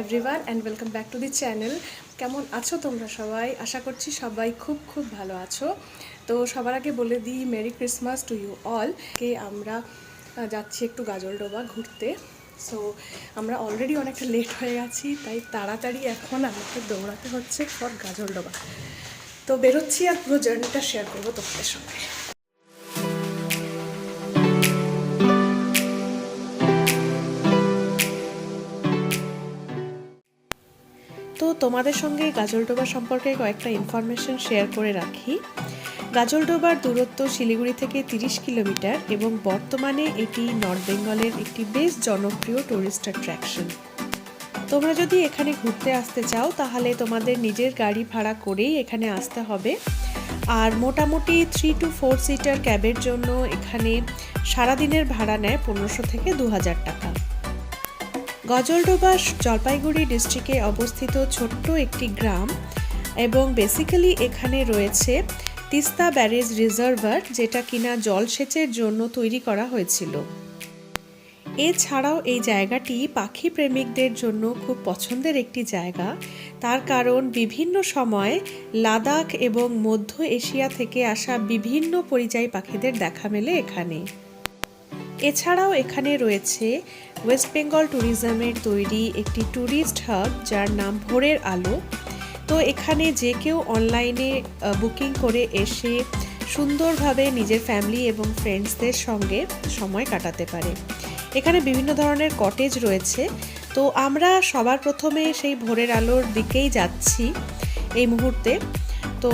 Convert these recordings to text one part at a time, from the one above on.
Everyone and welcome back to the channel কেমন আছো তোমরা সবাই? আশা করছি সবাই খুব খুব ভালো আছো। তো সবার আগে বলে দিই merry Christmas to you all কে আমরা যাচ্ছি একটু গাজলডোবা ঘুরতে। সো আমরা অলরেডি অনেকটা লেট হয়ে গেছি, তাই তাড়াতাড়ি এখন আমাকে দৌড়াতে হচ্ছে ফর গাজলডোবা। তো বেরোচ্ছি আর পুরো জার্নিটা শেয়ার করব তোমাদের সঙ্গে। তোমাদের সঙ্গে গাজলডোবা সম্পর্কে কয়েকটা ইনফরমেশন শেয়ার করে রাখি। গাজলডোবার দূরত্ব শিলিগুড়ি থেকে তিরিশ কিলোমিটার এবং বর্তমানে এটি নর্থ বেঙ্গলের একটি বেশ জনপ্রিয় টুরিস্ট অ্যাট্রাকশন তোমরা যদি এখানে ঘুরতে আসতে চাও, তাহলে তোমাদের নিজের গাড়ি ভাড়া করেই এখানে আসতে হবে। আর মোটামুটি থ্রি টু ফোর সিটার ক্যাবের জন্য এখানে সারাদিনের ভাড়া নেয় পনেরোশো থেকে দু হাজার টাকা। গজলডোবা জলপাইগুড়ি ডিস্ট্রিক্টে অবস্থিত ছোট্ট একটি গ্রাম এবং বেসিক্যালি এখানে রয়েছে তিস্তা ব্যারেজ রিজার্ভার যেটা কিনা জলসেচের জন্য তৈরি করা হয়েছিল। এছাড়াও এই জায়গাটি পাখি প্রেমিকদের জন্য খুব পছন্দের একটি জায়গা। তার কারণ বিভিন্ন সময় লাদাখ এবং মধ্য এশিয়া থেকে আসা বিভিন্ন পরিযায়ী পাখিদের দেখা মেলে এখানে। এছাড়াও এখানে রয়েছে ওয়েস্ট বেঙ্গল ট্যুরিজমের তৈরি একটি ট্যুরিস্ট হাব যার নাম ভোরের আলো। তো এখানে যে কেউ অনলাইনে বুকিং করে এসে সুন্দরভাবে নিজের ফ্যামিলি এবং ফ্রেন্ডসদের সঙ্গে সময় কাটাতে পারে। এখানে বিভিন্ন ধরনের কটেজ রয়েছে। তো আমরা সবার প্রথমে সেই ভোরের আলোর দিকেই যাচ্ছি এই মুহূর্তে। তো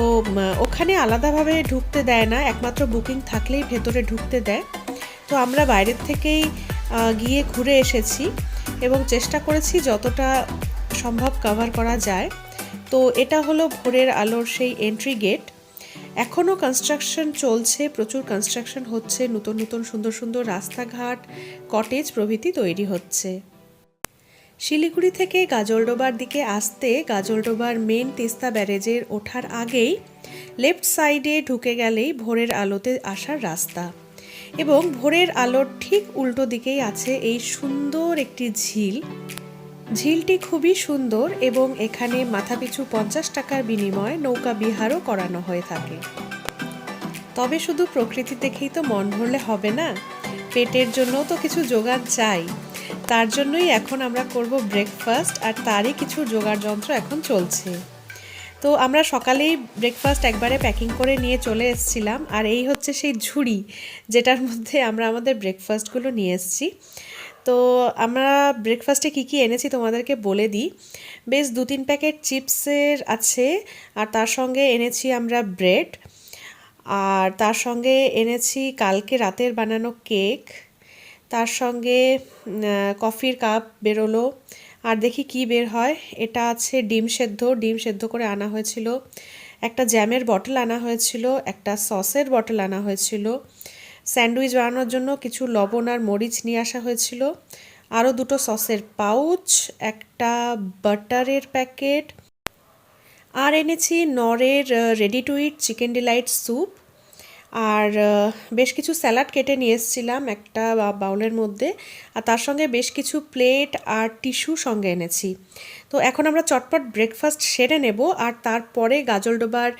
ওখানে আলাদাভাবে ঢুকতে দেয় না, একমাত্র বুকিং থাকলেই ভেতরে ঢুকতে দেয়। তো আমরা বাইরের থেকেই গিয়ে ঘুরে এসেছি এবং চেষ্টা করেছি যতটা সম্ভব কভার করা যায়। তো এটা হলো ভোরের আলোর সেই এন্ট্রি গেট এখনও কনস্ট্রাকশন চলছে, প্রচুর কনস্ট্রাকশন হচ্ছে, নতুন নতুন, সুন্দর সুন্দর রাস্তাঘাট কটেজ প্রভৃতি তৈরি হচ্ছে। শিলিগুড়ি থেকে গাজলডোবার দিকে আসতে গাজলডোবার মেন তিস্তা ব্যারেজের ওঠার আগেই লেফট সাইডে ঢুকে গেলেই ভোরের আলোতে আসার রাস্তা। এবং ভোরের আলোর ঠিক উল্টো দিকেই আছে এই সুন্দর একটি ঝিল। ঝিলটি খুবই সুন্দর এবং এখানে মাথাপিছু পঞ্চাশ টাকার বিনিময়ে নৌকা বিহারও করানো হয়ে থাকে। তবে শুধু প্রকৃতি দেখেই তো মন ভরলে হবে না, পেটের জন্য তো কিছু জোগাড় চাই। তার জন্যই এখন আমরা করব ব্রেকফাস্ট আর তারই কিছু জোগাড় যন্ত্র এখন চলছে। তো আমরা সকালেই ব্রেকফাস্ট একবারে প্যাকিং করে নিয়ে চলে এসেছিলাম। আর এই হচ্ছে সেই ঝুড়ি, যেটার মধ্যে আমরা আমাদের ব্রেকফাস্টগুলো নিয়ে এসেছি। তো আমরা ব্রেকফাস্টে কী কী এনেছি তোমাদেরকে বলে দিই। বেশ দু তিন প্যাকেট চিপসের আছে, আর তার সঙ্গে এনেছি আমরা ব্রেড। আর তার সঙ্গে এনেছি কালকে রাতের বানানো কেক। তার সঙ্গে কফির কাপ বেরোলো। আর দেখি কি বের হয়। এটা আছে ডিম সেদ্ধ। ডিম সেদ্ধ করে আনা হয়েছিল। একটা জ্যামের বটল আনা হয়েছিল, একটা সসের বটল আনা হয়েছিল। স্যান্ডউইচ বানানোর জন্য কিছু লবণ আর মরিচ নিয়ে আসা হয়েছিল। আরও দুটো সসের পাউচ, একটা বাটারের প্যাকেট, আর এনেছি নরের ready to eat chicken delight soup আর বেশ কিছু স্যালাড কেটে নিয়ে এসেছিলাম একটা বাউলের মধ্যে। আর তার সঙ্গে বেশ কিছু প্লেট আর টিস্যু সঙ্গে এনেছি। তো এখন আমরা চটপট ব্রেকফাস্ট সেরে নেব আর তারপরে গাজলডোবার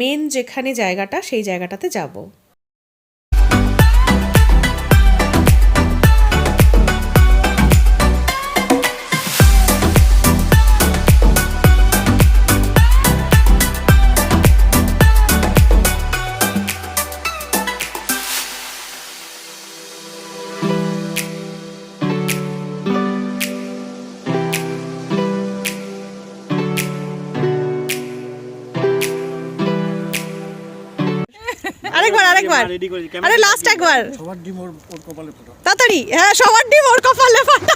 মেন যেখানে জায়গাটা, সেই জায়গাটাতে যাব। রেডি আরে লাস্ট একবার। সবার ডিম ওর কপালে ফোটা। তাড়াতাড়ি হ্যাঁ সবার ডিম ওর কপালে ফাটা।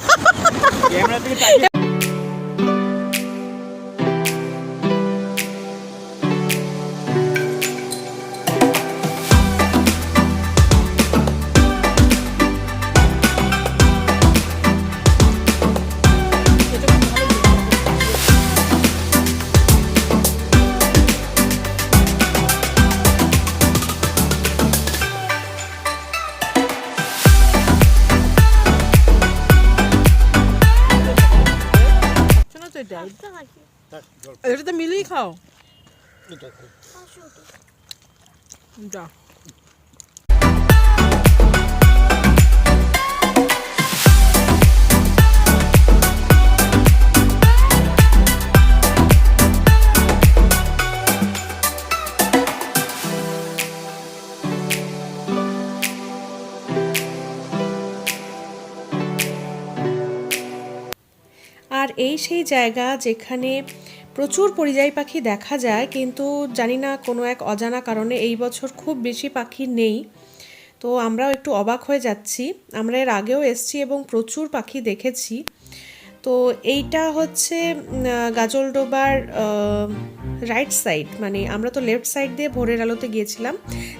খাও যা। আর এই সেই জায়গা যেখানে প্রচুর পরিযায়ী পাখি দেখা যায়, কিন্তু জানি না কোনো এক অজানা কারণে এই বছর খুব বেশি পাখি নেই। তো আমরাও একটু অবাক হয়ে যাচ্ছি। আমরা এর আগেও এসছি এবং প্রচুর পাখি দেখেছি। তো এইটা হচ্ছে গাজলডোবার রাইট সাইড মানে আমরা তো লেফট সাইড দিয়ে ভোরের আলোতে গিয়েছিলাম।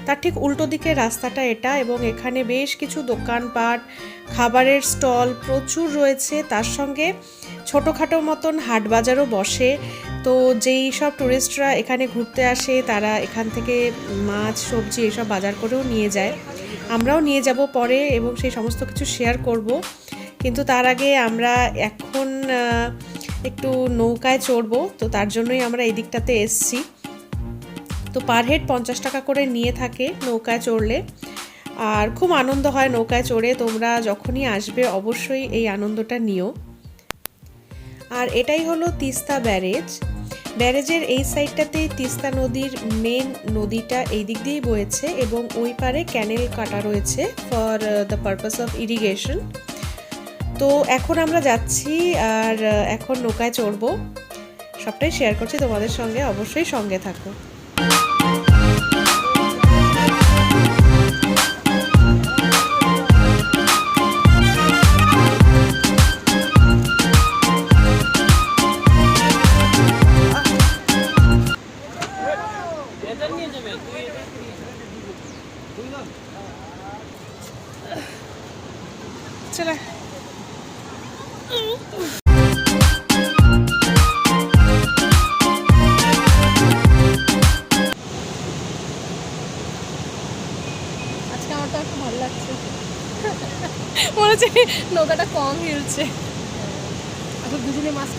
তার ঠিক উল্টো দিকের রাস্তাটা এটা এবং এখানে বেশ কিছু দোকানপাট, খাবারের স্টল প্রচুর রয়েছে। তার সঙ্গে ছোটোখাটো মতন হাট বাজারও বসে। তো যেই সব টুরিস্টরা এখানে ঘুরতে আসে, তারা এখান থেকে মাছ, সবজি এসব বাজার করেও নিয়ে যায়। আমরাও নিয়ে যাব পরে এবং সেই সমস্ত কিছু শেয়ার করব। কিন্তু তার আগে আমরা এখন একটু নৌকায় চড়বো। তো তার জন্যই আমরা এই দিকটাতে এসছি। তো পার হেড পঞ্চাশ টাকা করে নিয়ে থাকে নৌকায় চড়লে। আর খুব আনন্দ হয় নৌকায় চড়ে। তোমরা যখনই আসবে, অবশ্যই এই আনন্দটা নিও। আর এটাই হলো তিস্তা ব্যারেজ। ব্যারেজের এই সাইডটাতে তিস্তা নদীর মেন নদীটা এই দিক দিয়েই বয়েছে এবং ওই পারে ক্যানেল কাটা রয়েছে for the purpose of irrigation তো এখন আমরা যাচ্ছি আর এখন নৌকায় চড়বো। সবটাই শেয়ার করছি তোমাদের সঙ্গে, অবশ্যই সঙ্গে থাকো। মনে হচ্ছে নৌকাটা কম হিলছে। এখন দুজনে মাছ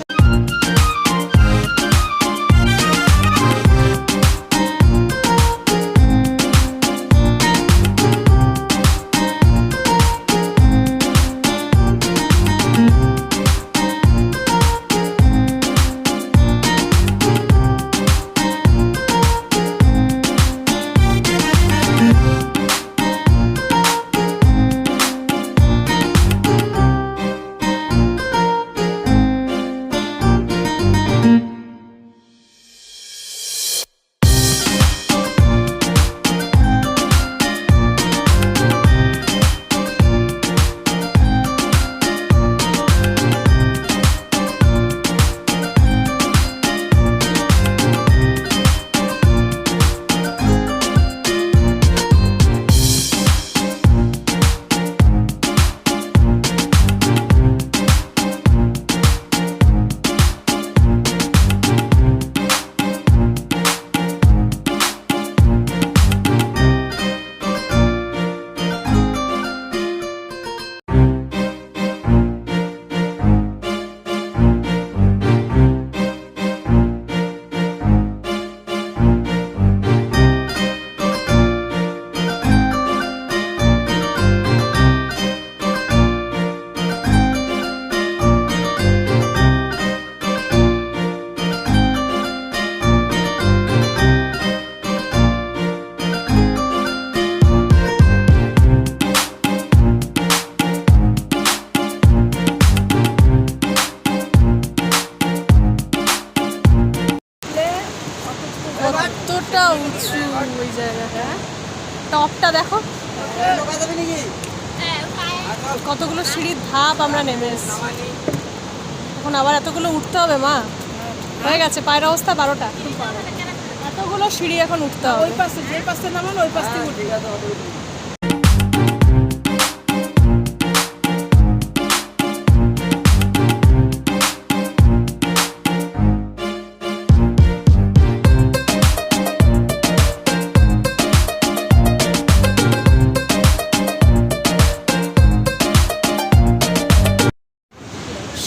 কতগুলো সিঁড়ির ধাপ আমরা নেমে এসেছি। এখন আবার এতগুলো উঠতে হবে মা? হয়ে গেছে পায়ের অবস্থা বারোটা। এতগুলো সিঁড়ি এখন উঠতে হবে ওই পাশে যে পাশে নামান ওই পাশ উঠবে।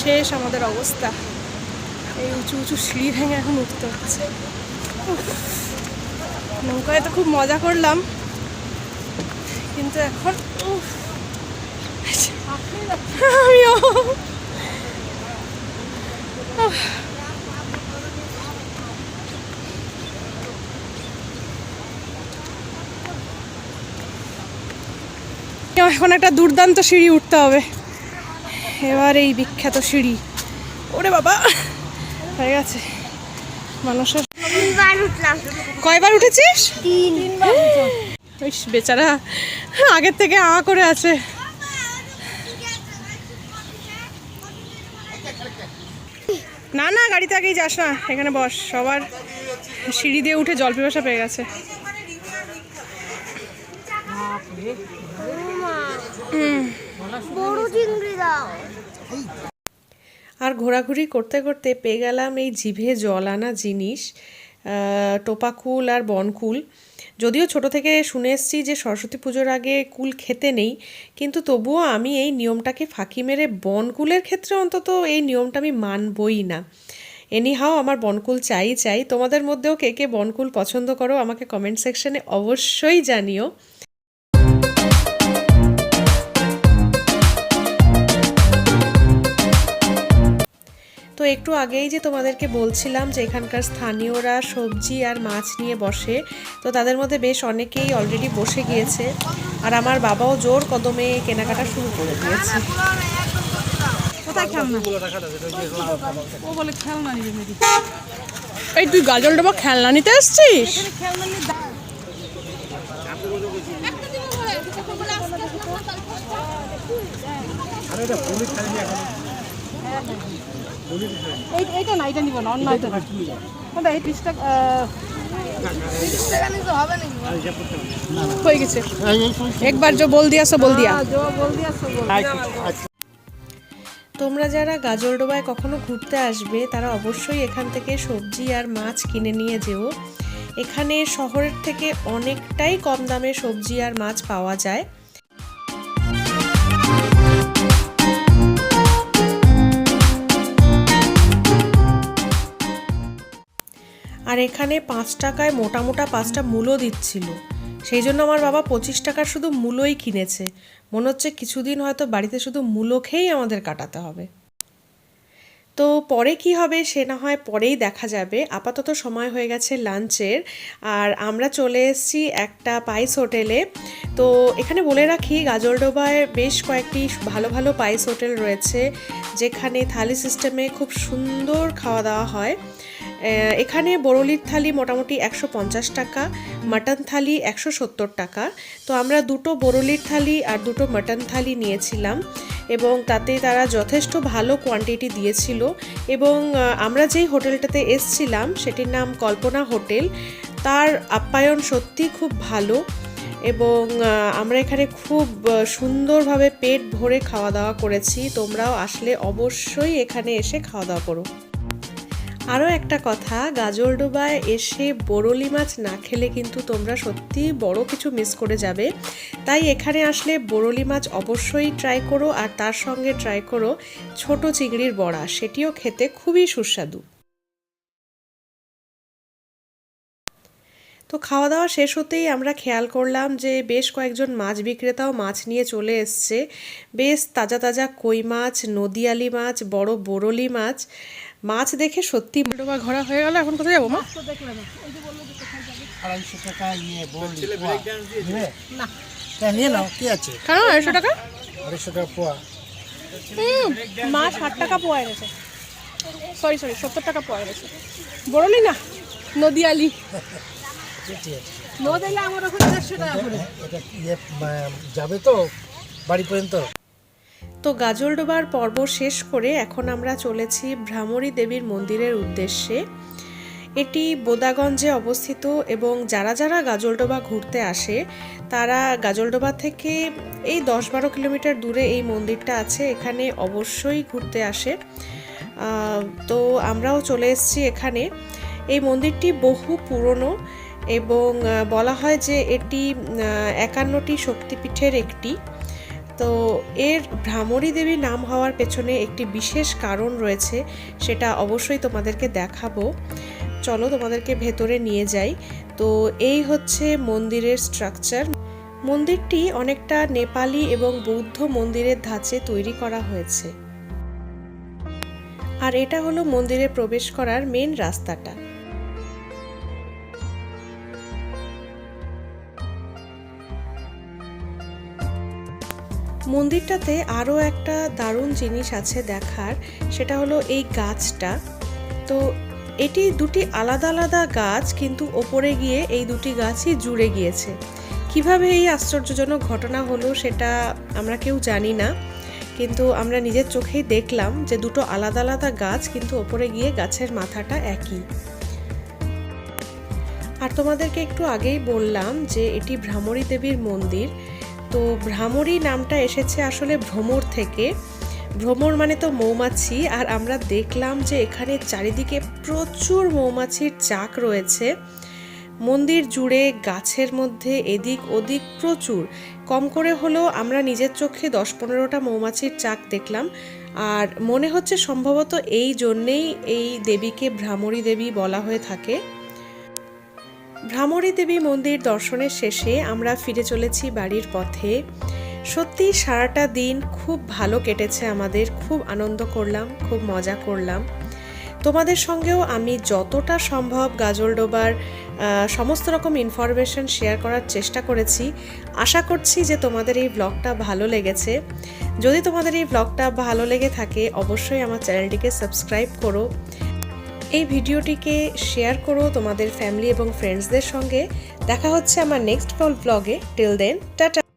শেষ আমাদের অবস্থা। এই উঁচু উঁচু সিঁড়ি ভেঙে এখন উঠতে হচ্ছে। নৌকায় তো খুব মজা করলাম। কিন্তু এখন আমিও। এখন একটা দুর্দান্ত সিঁড়ি উঠতে হবে। এবার এই বিখ্যাত সিঁড়ি। ওরে বাবা হয়ে গেছে। মানুষের কয়বার উঠেছিস? বেচারা আগের থেকে আ করে আছে। না না গাড়িতে আগেই যাস না। এখানে বস সবার সিঁড়ি দিয়ে উঠে জল পিপাসা পেয়ে গেছে। আর ঘোরাঘুরি করতে করতে পেয়ে গেলাম এই জিভে জল আনা জিনিস টোপাকুল আর বনকুল। যদিও ছোট থেকে শুনে এসেছি যে সরস্বতী পুজোর আগে কুল খেতে নেই, কিন্তু তবুও আমি এই নিয়মটাকে ফাঁকি মেরে বনকুলের ক্ষেত্রে অন্তত এই নিয়মটা আমি মানবই না। এনিহাও আমার বনকুল চাই চাই। তোমাদের মধ্যেও কে কে বনকুল পছন্দ করো, আমাকে কমেন্ট সেকশনে অবশ্যই জানিও। একটু আগেই যে তোমাদেরকে বলছিলাম যে এখানকার স্থানীয়রা সবজি আর মাছ নিয়ে বসে তো তাদের মধ্যে বেশ অনেকেই অলরেডি বসে গিয়েছে। আর আমার বাবাও জোর কদমে কেনাকাটা শুরু করে দিয়েছে। ও বলে খেলনা নিবে মেরি এই তুই গাজল ডোবা খেলনা নিতে এসছিস? এই- এইটা না এটা নিব না অন্য না এই হয়ে গেছে। একবার বল দিয়াছো হ্যাঁ, বল দিয়া। তোমরা যারা গাজলডোবায় কখনো ঘুরতে আসবে তারা অবশ্যই এখান থেকে সবজি আর মাছ কিনে নিয়ে যেও। এখানে শহরের থেকে অনেকটাই কম দামে সবজি আর মাছ পাওয়া যায়। আর এখানে পাঁচ টাকায় মোটা মোটা পাঁচটা মূলো দিচ্ছিল। সেই জন্য আমার বাবা পঁচিশ টাকার শুধু মূলোই কিনেছে। মনে হচ্ছে কিছুদিন হয়তো বাড়িতে শুধু মূলো খেয়েই আমাদের কাটাতে হবে। তো পরে কি হবে সে না হয় পরেই দেখা যাবে। আপাতত সময় হয়ে গেছে লাঞ্চের। আর আমরা চলে এসেছি একটা পাইস হোটেলে। তো এখানে বলে রাখি গাজলডোবায় বেশ কয়েকটি ভালো ভালো পাইস হোটেল রয়েছে, যেখানে থালি সিস্টেমে খুব সুন্দর খাওয়া দাওয়া হয়। এখানে বড়লির থালি মোটামুটি একশো পঞ্চাশ টাকা, মাটন থালি একশো সত্তর টাকা। তো আমরা দুটো বড়লির থালি আর দুটো মাটন থালি নিয়েছিলাম এবং তাতে তারা যথেষ্ট ভালো কোয়ান্টিটি দিয়েছিল এবং আমরা যেই হোটেলটাতে এসছিলাম সেটির নাম কল্পনা হোটেল। তার আপ্যায়ন সত্যি খুব ভালো এবং আমরা এখানে খুব সুন্দরভাবে পেট ভরে খাওয়া দাওয়া করেছি। তোমরাও আসলে অবশ্যই এখানে এসে খাওয়া দাওয়া করো। আরও একটা কথা গাজলডোবায় এসে বরলি মাছ না খেলে কিন্তু তোমরা সত্যি বড় কিছু মিস করে যাবে। তাই এখানে আসলে বরলি মাছ অবশ্যই ট্রাই করো আর তার সঙ্গে ট্রাই করো ছোট চিংড়ির বড়া, সেটিও খেতে খুবই সুস্বাদু। তো খাওয়া দাওয়া শেষ হতেই আমরা খেয়াল করলাম যে বেশ কয়েকজন মাছ বিক্রেতাও মাছ নিয়ে চলে এসছে। বেশ তাজা তাজা কই মাছ, নদিয়ালি মাছ, বড় বরলি মাছ মাছ দেখে সত্যি ডোবা ঘোরা হয়ে গেল এখন কোথায় যাব মা? আড়াইশো টাকা বল নিবে? না। নিয়ে নাও কি কেন আড়াইশো টাকা? আড়াইশো টাকা পোয়া। হুম মাছ ষাট টাকা পোয়া এনেছে। সরি সরি সত্তর টাকা পোয়া এনেছে। বড়লি না? নদিয়ালি। ঠিক আছে। নদিয়ালি আমার ওখানে দেড়শো টাকা করে। ইয়ে যাবে তো বাড়ি পর্যন্ত? তো গাজলডোবার পর্ব শেষ করে এখন আমরা চলেছি ভ্রামরী দেবীর মন্দিরের উদ্দেশ্যে। এটি বোদাগঞ্জে অবস্থিত এবং যারা যারা গাজলডোবা ঘুরতে আসে, তারা গাজলডোবা থেকে এই দশ বারো কিলোমিটার দূরে এই মন্দিরটা আছে, এখানে অবশ্যই ঘুরতে আসে। তো আমরাও চলে এসেছি এখানে। এই মন্দিরটি বহু পুরনো এবং বলা হয় যে এটি একান্নটি শক্তিপীঠের একটি। তো এর ভ্রামরী দেবী নাম হওয়ার পেছনে একটি বিশেষ কারণ রয়েছে, সেটা অবশ্যই তোমাদেরকে দেখাবো। চলো তোমাদেরকে ভেতরে নিয়ে যাই। তো এই হচ্ছে মন্দিরের স্ট্রাকচার মন্দিরটি অনেকটা নেপালি এবং বৌদ্ধ মন্দিরের ধাঁচে তৈরি করা হয়েছে। আর এটা হলো মন্দিরে প্রবেশ করার মেন রাস্তাটা। মন্দিরটাতে আরও একটা দারুণ জিনিস আছে দেখার, সেটা হলো এই গাছটা। তো এটি দুটি আলাদা আলাদা গাছ, কিন্তু ওপরে গিয়ে এই দুটি গাছই জুড়ে গিয়েছে। কীভাবে এই আশ্চর্যজনক ঘটনা হলো সেটা আমরা কেউ জানি না, কিন্তু আমরা নিজের চোখেই দেখলাম যে দুটো আলাদা আলাদা গাছ, কিন্তু ওপরে গিয়ে গাছের মাথাটা একই। আর তোমাদেরকে একটু আগেই বললাম যে এটি ভ্রামরী দেবীর মন্দির তো ভ্রামরী নামটা এসেছে আসলে ভ্রমর থেকে। ভ্রমর মানে তো মৌমাছি, আর আমরা দেখলাম যে এখানে চারিদিকে প্রচুর মৌমাছির চাক রয়েছে। মন্দির জুড়ে, গাছের মধ্যে, এদিক ওদিক প্রচুর। কম করে হলেও আমরা নিজের চোখে দশ পনেরোটা মৌমাছির চাক দেখলাম। আর মনে হচ্ছে সম্ভবত এই জন্যেই এই দেবীকে ভ্রামরী দেবী বলা হয়ে থাকে। ভ্রামরী দেবী মন্দির দর্শনের শেষে আমরা ফিরে চলেছি বাড়ির পথে। সত্যি সারাটা দিন খুব ভালো কেটেছে আমাদের, খুব আনন্দ করলাম, খুব মজা করলাম। তোমাদের সঙ্গেও আমি যতটা সম্ভব গাজলডোবার সমস্ত রকম ইনফরমেশন শেয়ার করার চেষ্টা করেছি। আশা করছি যে তোমাদের এই ব্লগটা ভালো লেগেছে। যদি তোমাদের এই ব্লগটা ভালো লেগে থাকে, অবশ্যই আমার চ্যানেলটিকে সাবস্ক্রাইব করো। এই ভিডিওটিকে শেয়ার করো তোমাদের ফ্যামিলি এবং ফ্রেন্ডসদের সঙ্গে। দেখা হচ্ছে আমার নেক্সট ব্লগে টিল দেন টাটা